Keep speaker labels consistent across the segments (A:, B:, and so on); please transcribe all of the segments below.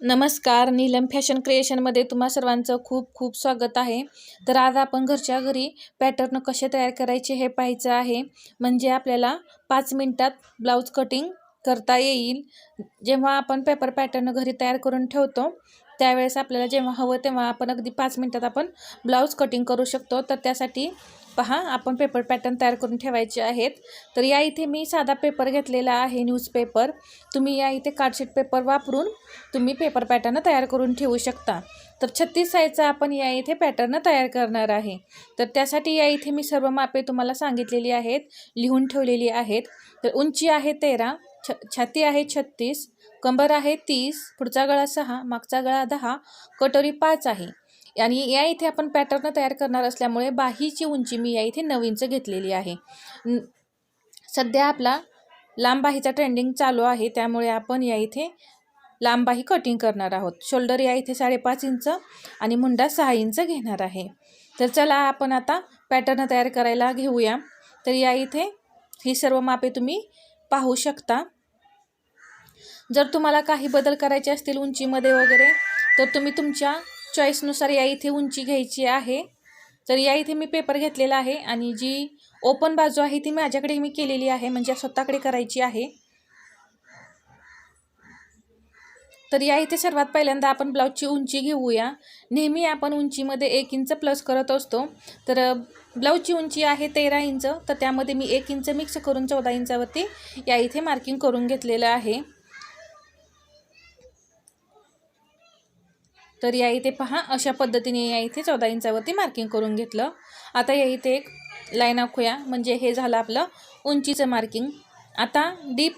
A: नमस्कार नीलम फॅशन क्रिएशनमध्ये तुम्हा सर्वांचं खूप खूप स्वागत आहे. तर आज आपण घरच्या घरी पॅटर्न कसे तयार करायचे हे पाहायचं आहे. म्हणजे आपल्याला पाच मिनटात ब्लाऊज कटिंग करता येईल. जेव्हा आपण पेपर पॅटर्न घरी तयार करून ठेवतो त्यावेळेस आपल्याला जेव्हा हवं तेव्हा आपण अगदी पाच मिनटात आपण ब्लाऊज कटिंग करू शकतो. तर त्यासाठी पहा आपण पेपर पॅटर्न तयार करून ठेवायचे आहेत. तर या इथे मी साधा पेपर घेतलेला आहे न्यूजपेपर तुम्ही या इथे कार्डशीट पेपर वापरून तुम्ही पेपर पॅटर्न तयार करून ठेवू शकता. तर छत्तीस साईजचा आपण या इथे पॅटर्न तयार करणार आहे. तर त्यासाठी या इथे मी सर्व मापे तुम्हाला सांगितलेली आहेत लिहून ठेवलेली आहेत. तर उंची आहे तेरा छ छाती आहे छत्तीस कंबर आहे तीस पुढचा गळा सहा मागचा गळा दहा कटोरी पाच आहे. आणि या इथे आपण पॅटर्न तयार करणार असल्यामुळे बाहीची उंची मी या इथे नवीनचं घेतलेली आहे. सध्या आपला लांब बाहीचा ट्रेंडिंग चालू आहे त्यामुळे आपण या इथे लांब बाही कटिंग करणार आहोत. शोल्डर या इथे साडेपाच इंच आणि मुंडा सहा इंच घेणार आहे. तर चला आपण आता पॅटर्न तयार करायला घेऊया. तर या इथे ही सर्व मापे तुम्ही पाहू शकता. जर तुम्हाला काही बदल करायचे असतील उंचीमध्ये वगैरे तर तुम्ही तुमच्या चॉईसनुसार या इथे उंची घ्यायची आहे. तर या इथे मी पेपर घेतलेला आहे आणि जी ओपन बाजू आहे ती माझ्याकडे मी केलेली आहे म्हणजे स्वतःकडे करायची आहे. तर या इथे सर्वात पहिल्यांदा आपण ब्लाऊजची उंची घेऊया. नेहमी आपण उंचीमध्ये एक इंच प्लस करत असतो. तर ब्लाऊजची उंची आहे तेरा इंच तर त्यामध्ये मी एक इंच मिक्स करून चौदा इंचावरती या इथे मार्किंग करून घेतलेलं आहे. तर या इथे पहा अशा पद्धतीने या इथे चौदा इंचावरती मार्किंग करून घेतलं. आता या इथे एक लाईन आखूया. म्हणजे हे झालं आपलं उंचीचं मार्किंग आता डीप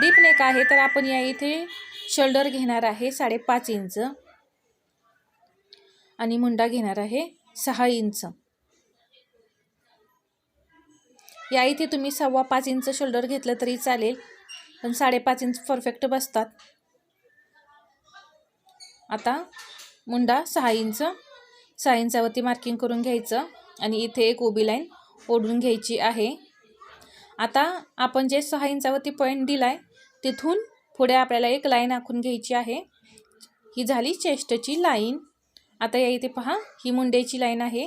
A: डीप नेक आहे तर आपण या इथे शोल्डर घेणार आहे साडेपाच इंच. आणि मुंडा घेणार आहे सहा इंच. या इथे तुम्ही सव्वा पाच इंच शोल्डर घेतलं तरी चालेल पण साडेपाच इंच परफेक्ट बसतात. आता मुंडा सहा इंच. सहा इंचावरती मार्किंग करून घ्यायचं आणि इथे एक उभी लाईन ओढून घ्यायची आहे. आता आपण जे सहा इंचावरती पॉईंट दिला आहे तिथून पुढे आपल्याला एक लाईन आखून घ्यायची आहे. ही झाली चेस्टची लाईन आता या इथे पहा ही मुंड्याची लाईन आहे.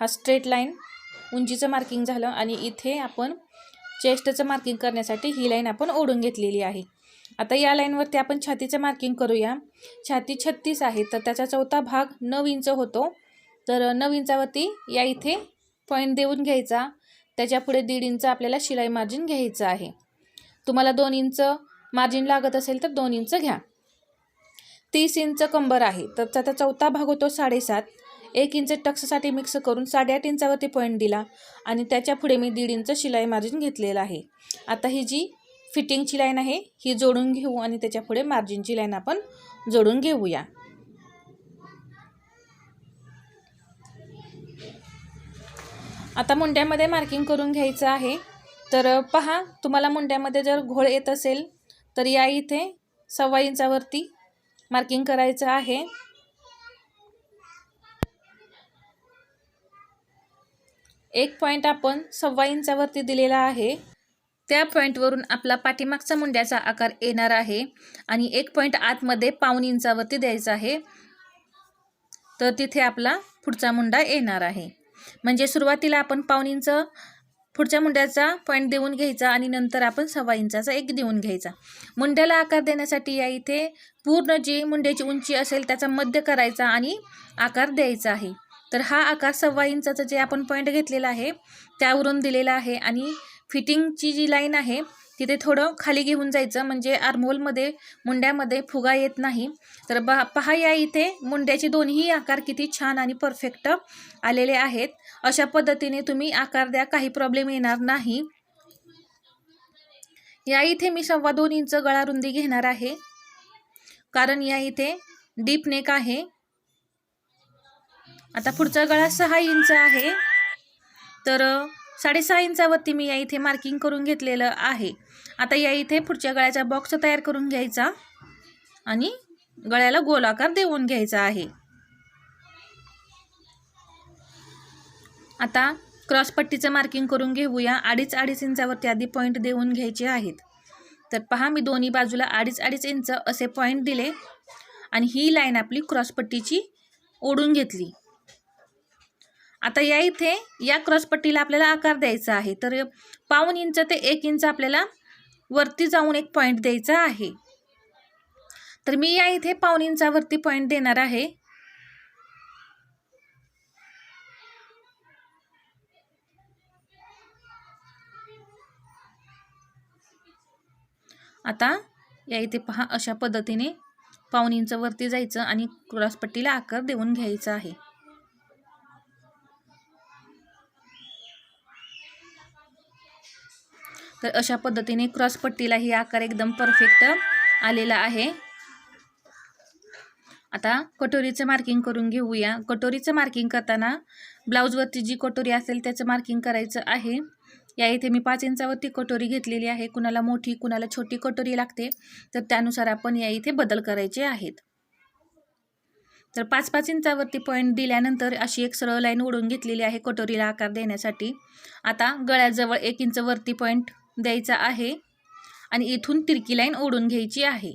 A: हा स्ट्रेट लाईन उंचीचं मार्किंग झालं आणि इथे आपण चेस्टचं मार्किंग करण्यासाठी ही लाईन आपण ओढून घेतलेली आहे. आता या लाईनवरती आपण छातीचं मार्किंग करूया. छाती छत्तीस आहे तर त्याचा चौथा भाग नऊ इंच होतो. तर नऊ इंचावरती या इथे पॉईंट देऊन घ्यायचा. त्याच्यापुढे दीड इंच आपल्याला शिलाई मार्जिन घ्यायचं आहे. तुम्हाला दोन इंच मार्जिन लागत असेल तर दोन इंच घ्या. तीस इंच कंबर आहे तर त्याचा चौथा भाग होतो साडेसात. एक इंच टक्ससाठी मिक्स करून साडेआठ इंचावरती पॉईंट दिला. आणि त्याच्या पुढे मी दीड इंच शिलाई मार्जिन घेतलेलं आहे. आता ही जी फिटिंगची लाईन आहे ही जोडून घेऊ आणि त्याच्या पुढे मार्जिनची लाईन आपण जोडून घेऊया. आता मुंड्यामध्ये मार्किंग करून घ्यायचं आहे. तर पहा तुम्हाला मुंड्यामध्ये जर घोळ येत असेल तर या इथे सव्वा इंचावरती मार्किंग करायचं आहे. एक पॉईंट आपण सव्वा इंचावरती दिलेला आहे. त्या पॉईंटवरून आपला पाठीमागचा मुंड्याचा आकार येणार आहे आणि एक पॉईंट आतमध्ये पाऊन इंचावरती द्यायचा आहे. तर तिथे आपला पुढचा मुंडा येणार आहे. म्हणजे सुरुवातीला आपण पाऊन इंच पुढच्या मुंड्याचा पॉईंट देऊन घ्यायचा आणि नंतर आपण सव्वा इंचाचा एक देऊन घ्यायचा. मुंड्याला आकार देण्यासाठी या इथे पूर्ण जी मुंड्याची उंची असेल त्याचा मध्य करायचा आणि आकार द्यायचा आहे. तर हा आकार सव्वा इंचाचा जे आपण पॉईंट घेतलेला आहे त्यावरून दिलेला आहे आणि फिटिंगची जी लाईन आहे तिथे थोडं खाली घेऊन जायचं. म्हणजे आर्मोलमध्ये मुंड्यामध्ये फुगा येत नाही. तर बा पहा या इथे मुंड्याचे दोन्ही आकार किती छान आणि परफेक्ट आलेले आहेत. अशा पद्धतीने तुम्ही आकार द्या काही प्रॉब्लेम येणार नाही. या इथे मी सव्वा दोन इंच गळा रुंदी घेणार आहे. कारण या इथे डीप नेक आहे. आता पुढचा गळा सहा इंच आहे. तर साडेसहा इंचावरती मी या इथे मार्किंग करून घेतलेलं आहे. आता या इथे पुढच्या गळ्याचा बॉक्स तयार करून घ्यायचा आणि गळ्याला गोलाकार देऊन घ्यायचा आहे. आता क्रॉसपट्टीचं मार्किंग करून घेऊया. अडीच अडीच इंचावरती आधी पॉईंट देऊन घ्यायचे आहेत. तर पहा मी दोन्ही बाजूला अडीच अडीच इंच असे पॉईंट दिले आणि ही लाईन आपली क्रॉसपट्टीची ओढून घेतली. आता या इथे या क्रॉसपट्टीला आपल्याला आकार द्यायचा आहे. तर पाऊन इंच ते एक इंच आपल्याला वरती जाऊन एक पॉईंट द्यायचा आहे. तर मी या इथे पाऊन इंचावरती पॉईंट देणार आहे. आता या इथे पहा अशा पद्धतीने पाऊन इंचवरती जायचं आणि क्रॉसपट्टीला आकार देऊन घ्यायचा आहे. तर अशा पद्धतीने क्रॉसपट्टीला ही आकार एकदम परफेक्ट आलेला आहे. आता कटोरीचं मार्किंग करून घेऊया. कटोरीचं मार्किंग करताना ब्लाऊजवरती जी कटोरी असेल त्याचं मार्किंग करायचं आहे. या इथे मी पाच इंचावरती कटोरी घेतलेली आहे. कुणाला मोठी कुणाला छोटी कटोरी लागते तर त्यानुसार आपण या इथे बदल करायचे आहेत. तर पाच पाच इंचावरती पॉईंट दिल्यानंतर अशी एक सरळ लाईन ओढून घेतलेली आहे कटोरीला आकार देण्यासाठी. आता गळ्याजवळ एक इंच वरती पॉईंट द्यायचा आहे आणि इथून तिरकी लाईन ओढून घ्यायची आहे.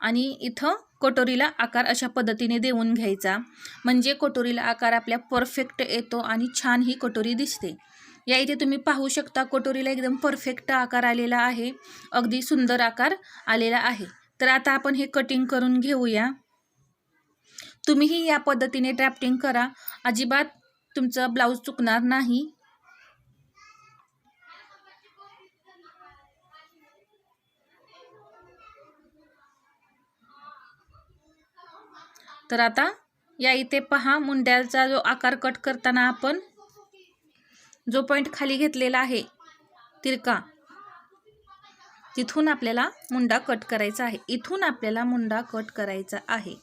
A: आणि इथं कटोरीला आकार अशा पद्धतीने देऊन घ्यायचा. म्हणजे कटोरीला आकार आपल्या परफेक्ट येतो आणि छान ही कटोरी दिसते. या इथे तुम्ही पाहू शकता कटोरीला एकदम परफेक्ट आकार आलेला आहे. अगदी सुंदर आकार आलेला आहे. तर आता आपण हे कटिंग करून घेऊया. तुम्हीही या पद्धतीने ड्राफ्टिंग करा. अजिबात तुमचं ब्लाऊज चुकणार नाही. तर आता या इथे पहा मुंड्याचा जो आकार कट करताना आपण जो पॉईंट खाली घेतलेला आहे तिरका तिथून आपल्याला मुंडा कट करायचा आहे. इथून आपल्याला मुंडा कट करायचा आहे.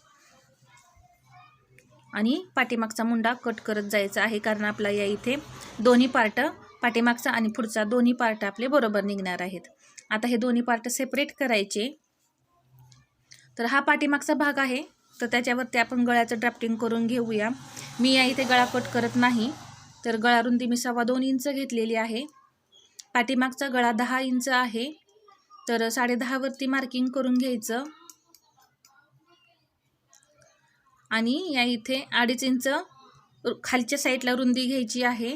A: आणि पाठीमागचा मुंडा कट करत जायचा आहे कारण आपला या इथे दोन्ही पार्ट पाठीमागचा आणि पुढचा दोन्ही पार्ट आपले बरोबर निघणार आहेत. आता हे दोन्ही पार्ट सेपरेट करायचे. तर हा पाठीमागचा भाग आहे तर त्याच्यावरती आपण गळ्याचं ड्राफ्टिंग करून घेऊया. मी या इथे गळा कट करत नाही. तर गळा रुंदी मी सव्वा दोन इंच घेतलेली आहे. पाठीमागचा गळा दहा इंच आहे. तर साडेदहावरती मार्किंग करून घ्यायचं. आणि या इथे अडीच इंच खालच्या साईडला रुंदी घ्यायची आहे.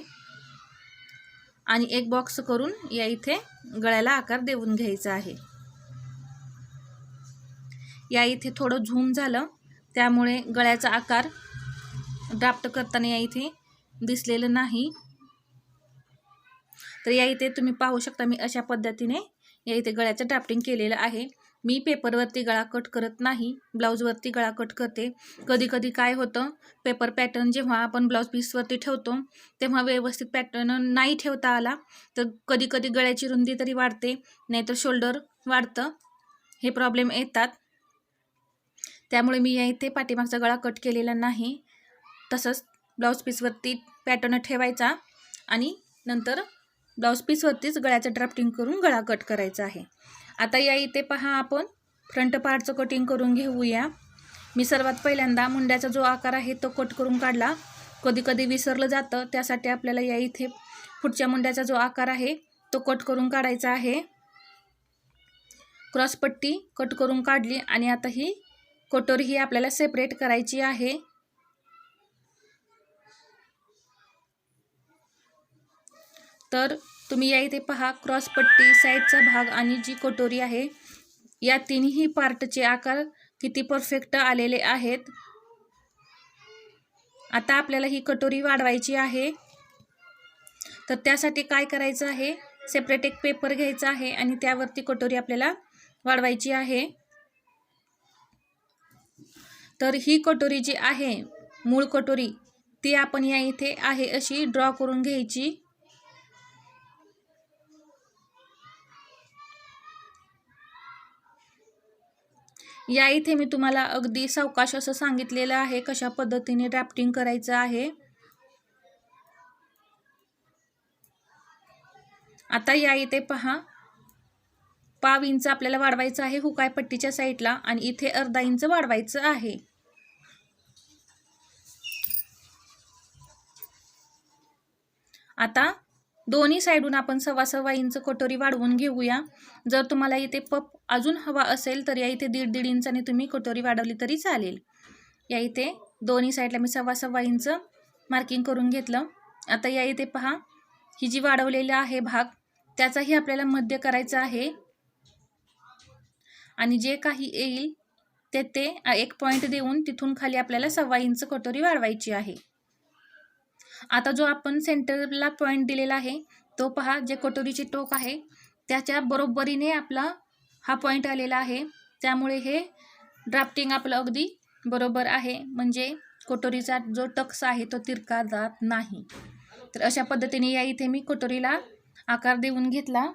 A: आणि एक बॉक्स करून या इथे गळ्याला आकार देऊन घ्यायचा आहे. या इथे थोडं झूम झालं. त्यामुळे गळ्याचा आकार ड्राफ्ट करताना या इथे दिसलेलं नाही. तर या इथे तुम्ही पाहू शकता मी अशा पद्धतीने या इथे गळ्याचं ड्राफ्टिंग केलेलं आहे. मी पेपरवरती गळा कट करत नाही ब्लाऊजवरती गळा कट करते. कधी कधी काय होतं पेपर पॅटर्न जेव्हा आपण ब्लाऊज पीसवरती ठेवतो तेव्हा व्यवस्थित पॅटर्न नाही ठेवता आला तर कधी कधी गळ्याची रुंदी तरी वाढते नाहीतर शोल्डर वाढतं. हे प्रॉब्लेम येतात. त्यामुळे मी या इथे पाठीमागचा गळा कट केलेला नाही. तसंच ब्लाऊज पीसवरती पॅटर्न ठेवायचा आणि नंतर ब्लाऊज पीसवरतीच गळ्याचं ड्राफ्टिंग करून गळा कट करायचा आहे. आता या इथे पहा आपण. फ्रंट पार्टचं कटिंग करून घेऊया. मी सर्वात पहिल्यांदा मुंड्याचा जो आकार आहे तो कट करून काढला. कधी कधी विसरलं जातं त्यासाठी आपल्याला या इथे पुढच्या मुंड्याचा जो आकार आहे तो कट करून काढायचा आहे. क्रॉसपट्टी कट करून काढली आणि आता ही कटोरी ही आपल्याला सेपरेट करायची आहे. तर तुम्ही या इथे पहा क्रॉसपट्टी साईडचा भाग आणि जी कटोरी आहे या तिन्ही पार्टचे आकार किती परफेक्ट आलेले आहेत. आता आपल्याला ही कटोरी वाढवायची आहे. तर त्यासाठी काय करायचं आहे? सेपरेट एक पेपर घ्यायचा आहे आणि त्यावरती कटोरी आपल्याला वाढवायची आहे. तर ही कटोरी जी आहे मूळ कटोरी ती आपण या इथे आहे अशी ड्रॉ करून घ्यायची. या इथे मी तुम्हाला अगदी सावकाश असं सांगितलेलं आहे कशा पद्धतीने ड्राफ्टिंग करायचं आहे. आता या इथे पहा. पाव इंच आपल्याला वाढवायचं आहे हुकाय पट्टीच्या साईडला आणि इथे अर्धा इंच वाढवायचं आहे. आता दोन्ही साईडून आपण सव्वा सव्वा इंच कटोरी वाढवून घेऊया. जर तुम्हाला इथे पप अजून हवा असेल तर या इथे दीड दीड इंचाने तुम्ही कटोरी वाढवली तरी चालेल. या इथे दोन्ही साईडला मी सव्वा सव्वा इंच मार्किंग करून घेतलं. आता या इथे पहा ही जी वाढवलेला आहे भाग त्याचाही आपल्याला मध्य करायचा आहे. आणि जे काही येईल ते ते एक पॉईंट देऊन तिथून खाली आपल्याला सव्वा इंच कटोरी वाढवायची आहे. आता जो आपण सेंटरला पॉईंट दिलेला आहे तो पहा जे कटोरीचे टोक आहे त्याच्या बरोबरीने आपला हा पॉईंट आलेला आहे. त्यामुळे हे ड्राफ्टिंग आपलं अगदी बरोबर आहे. म्हणजे कटोरीचा जो टक्स आहे तो तिरका जात नाही. तर अशा पद्धतीने या इथे मी कटोरीला आकार देऊन घेतला.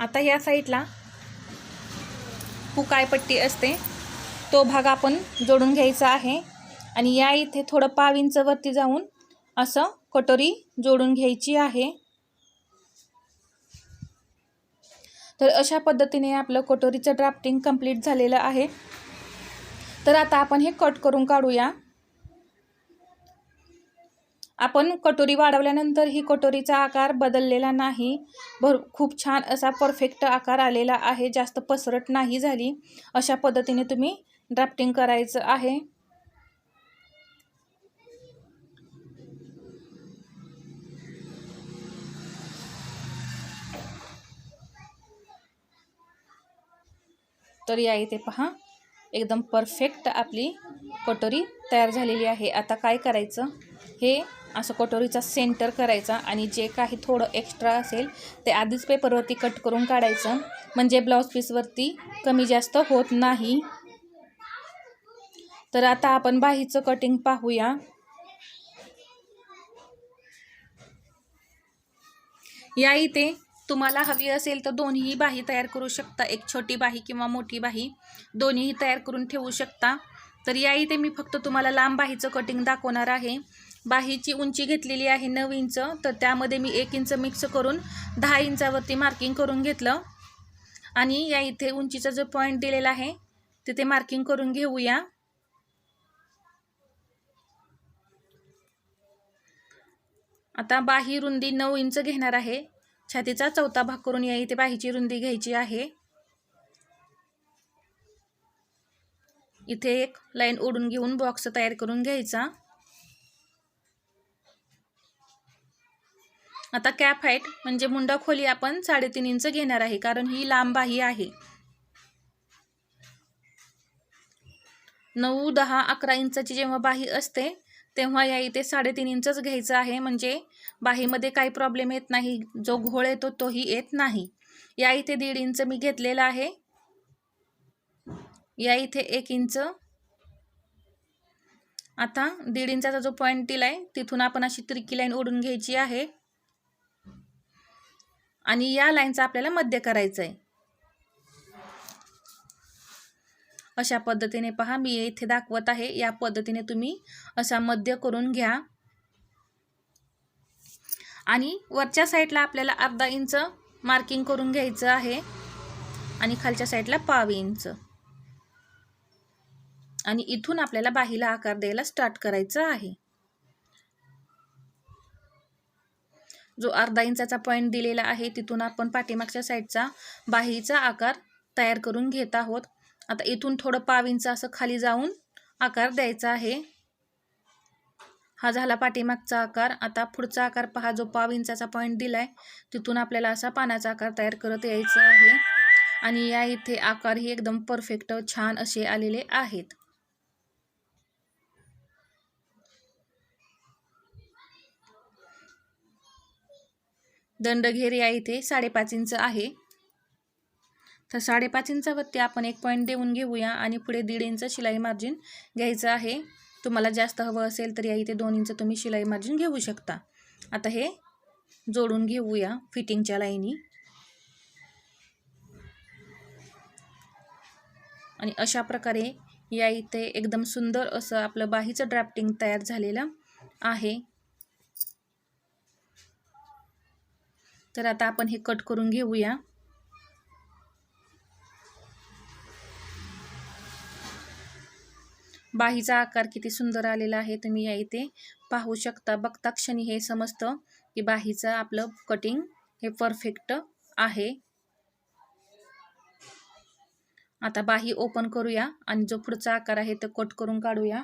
A: आता या साईडला हुकायपट्टी असते तो भाग आपण जोडून घ्यायचा आहे. आणि या इथे थोडं पाव वरती जाऊन असं कटोरी जोडून घ्यायची आहे. तर अशा पद्धतीने आपलं कटोरीचं ड्राफ्टिंग कंप्लीट झालेलं आहे. तर आता आपण हे कट करून काढूया. आपण कटोरी वाढवल्यानंतर ही कटोरीचा आकार बदललेला नाही. भर खूप छान असा परफेक्ट आकार आलेला आहे. जास्त पसरट नाही झाली. अशा पद्धतीने तुम्ही ड्राफ्टिंग करायचं आहे. तर या इथे पहा. एकदम परफेक्ट आपली कटोरी तयार झालेली आहे. आता काय करायचं? हे असं कटोरीचा सेंटर करायचा आणि जे काही थोडं एक्स्ट्रा असेल ते आधीच पेपरवरती कट करून काढायचं. म्हणजे ब्लाऊज पीसवरती कमी जास्त होत नाही. तर आता आपण बाहीचं कटिंग पाहूया. या इथे तुम्हाला हवी असेल तर दोन्ही बाही तयार करू शकता. एक छोटी बाही किंवा मोठी बाही. दोन्हीही तयार करून ठेवू शकता. तर या इथे मी फक्त तुम्हाला लांब बाहीचं कटिंग दाखवणार आहे. बाहीची उंची घेतलेली आहे नऊ इंच. तर त्यामध्ये मी एक इंच मिक्स करून दहा इंचावरती मार्किंग करून घेतलं. आणि या इथे उंचीचा जो पॉईंट दिलेला आहे तिथे मार्किंग करून घेऊया. आता बाही रुंदी नऊ इंच घेणार आहे. छातीचा चौथा भाग करून या इथे बाहीची रुंदी घ्यायची आहे. इथे एक लाईन ओढून घेऊन बॉक्स तयार करून घ्यायचा. आता कॅप हाईट म्हणजे मुंडा खोली आपण साडेतीन इंच घेणार आहे कारण ही लांब बाही आहे. नऊ दहा अकरा इंचाची जेव्हा बाही असते तेव्हा या इथे साडेतीन इंचच घ्यायचं आहे. म्हणजे बाहीमध्ये काही प्रॉब्लेम येत नाही. जो घोळ येतो तोही येत नाही. या इथे दीड इंच मी घेतलेला आहे. या इथे एक इंच. आता दीड इंचाचा जो पॉईंट आहे तिथून आपण अशी तिरकी लाईन ओढून घ्यायची आहे. आणि या लाईनचा आपल्याला मध्य करायचं आहे अशा पद्धतीने पहा मी इथे दाखवत आहे. या पद्धतीने तुम्ही असा मध्य करून घ्या. आणि वरच्या साईडला आपल्याला अर्धा इंच मार्किंग करून घ्यायचं आहे. आणि खालच्या साईडला पाव इंच. आणि इथून आपल्याला बाहीला आकार द्यायला स्टार्ट करायचं आहे. जो अर्धा इंचाचा पॉईंट दिलेला आहे तिथून आपण पाठीमागच्या साईडचा बाहीचा आकार तयार करून घेत आहोत. आता इथून थोडं पाव इंच असं खाली जाऊन आकार द्यायचा आहे. हा झाला पाठीमागचा आकार. आता पुढचा आकार पहा जो पाव इंचाचा पॉईंट दिलाय तिथून आपल्याला असा पानाचा आकार तयार करत यायचा आहे. आणि या इथे आकारही एकदम परफेक्ट छान असे आलेले आहेत. दंडघेर या इथे साडेपाच इंच आहे. तर साडेपाच इंचावरती आपण एक पॉईंट देऊन घेऊया आणि पुढे दीड इंच शिलाई मार्जिन घ्यायचं आहे. तुम्हाला जास्त हवं असेल तर या इथे दोन इंच तुम्ही शिलाई मार्जिन घेऊ शकता. आता हे जोडून घेऊया फिटिंगच्या लाईनी आणि अशा प्रकारे या इथे एकदम सुंदर असं आपलं बाहीचं ड्राफ्टिंग तयार झालेलं आहे. तर आता आपण हे कट करून घेऊया. बाहीचा आकार किती सुंदर आलेला आहे तुम्ही या इथे पाहू शकता. बघता क्षणी हे समजतं की बाहीचं आपलं कटिंग हे परफेक्ट आहे. आता बाही ओपन करूया आणि जो पुढचा आकार आहे तो कट करून काढूया.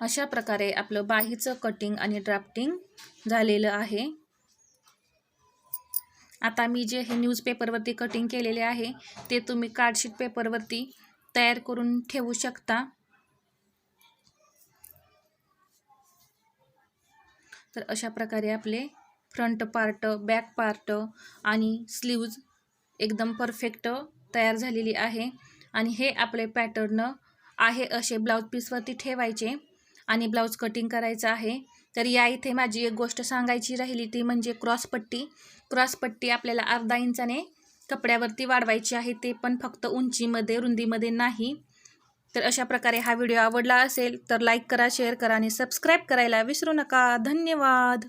A: अशा प्रकारे आपलं बाहीचं कटिंग आणि ड्राफ्टिंग झालेलं आहे. आता मी जे हे न्यूजपेपरवरती कटिंग केलेले आहे ते तुम्ही कार्डशीट पेपरवरती तयार करून ठेवू शकता. तर अशा प्रकारे आपले फ्रंट पार्ट बॅक पार्ट आणि स्लीव्ज एकदम परफेक्ट तयार झालेली आहे. आणि हे आपले पॅटर्न आहे असे ब्लाऊज पीसवरती ठेवायचे. आणि ब्लाऊज कटिंग करायचं आहे. तर या इथे माझी एक गोष्ट सांगायची राहिली ती म्हणजे क्रॉसपट्टी क्रॉसपट्टी आपल्याला अर्धा इंचाने कपड्यावरती वाढवायची आहे ते पण फक्त उंचीमध्ये रुंदीमध्ये नाही. तर अशा प्रकारे हा व्हिडिओ आवडला असेल तर लाईक करा शेअर करा आणि सबस्क्राईब करायला विसरू नका. धन्यवाद.